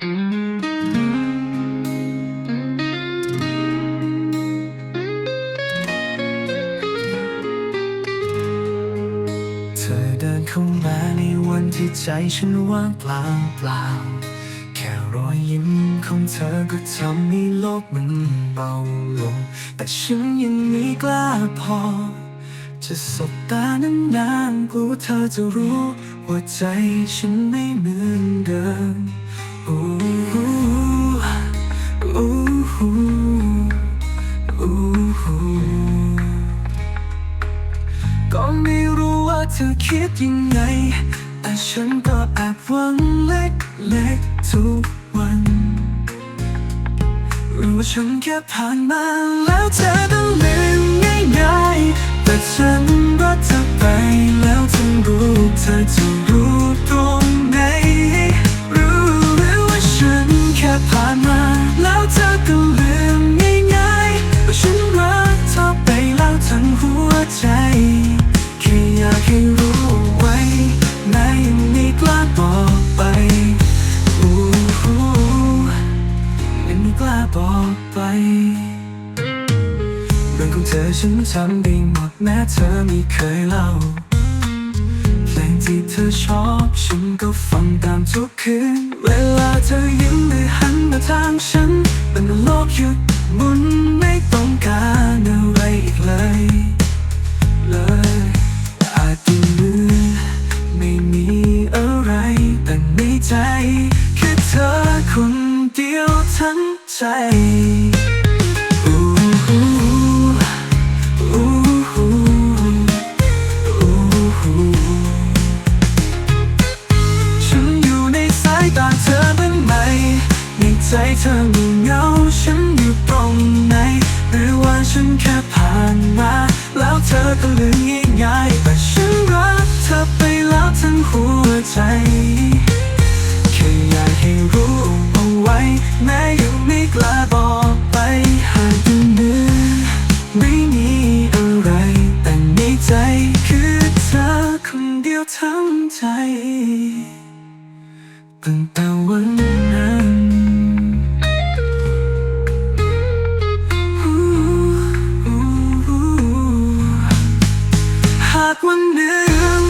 เธอเดินเข้ามาในวันที่ใจฉันว่างเปล่าเปล่า แค่รอยยิ้มของเธอก็ทำให้โลกมันเบาลง แต่ฉันยังไม่กล้าพอ จะสบตานานๆกลัวเธอจะรู้ว่าใจฉันไม่เหมือนเดิม ก็ไม่รู้ว่าเธอคิดยังไง แต่ฉันก็แอบหวังเล็กๆทุกวัน รู้ว่าฉันแค่ผ่านมาแล้ว รื่องของเธอฉันจำได้หมดแม้เธอไม่เคยเล่า เพลงที่เธอชอบฉันก็ฟังตามทุกคืน เวลาเธอยิ้มหรือหันมาทางฉัน เป็นโลกหยุดหมุนไม่ต้องการอะไรอีกเลย เลยอาจดูเหมือนไม่มีอะไรแต่ในใจคือเธอคนเดียวทั้งใจ ธอก็ลืมง่ายๆแต่ฉันรักเธอไปแล้วทั้งหัวใจ แค่อยากให้รู้เอาไว้ แม้ยังไม่กล้าบอกไปหากดูเหมือนไม่มีอะไร แต่ในใจคือเธอคนเดียวทั้งใจ ตั้งแต่วันนั้นากวันหนึ่ง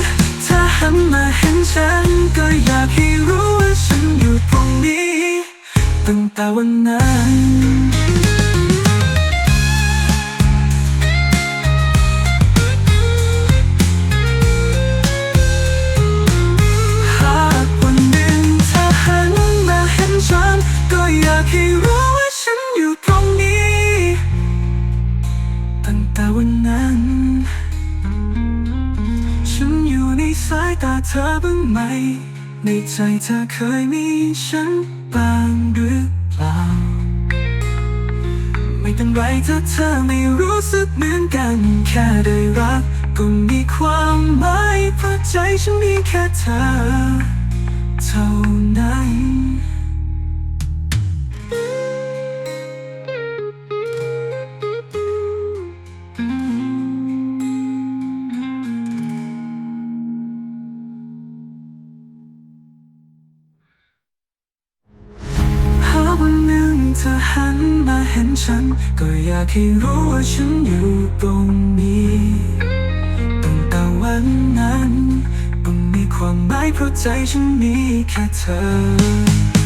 เธอหันมาเห็นฉัน ก็อยากให้รู้ว่าฉันอยู่ตรงนี้ ตั้งแต่วันนั้น สายตาเธอบ้างไหม ในใจเธอเคยมีฉันบ้างหรือเปล่า ไม่เป็นไรถ้าเธอไม่รู้สึกเหมือนกัน แค่ได้รักก็มีความหมายเพราะใจฉันมีแค่เธอ เท่านั้น เธอหันมาเห็นฉัน ก็อยากให้รู้ว่าฉันอยู่ตรงนี้ตั้งแต่วันนั้นก็มีความหมายเพราะใจฉันมีแค่เธอ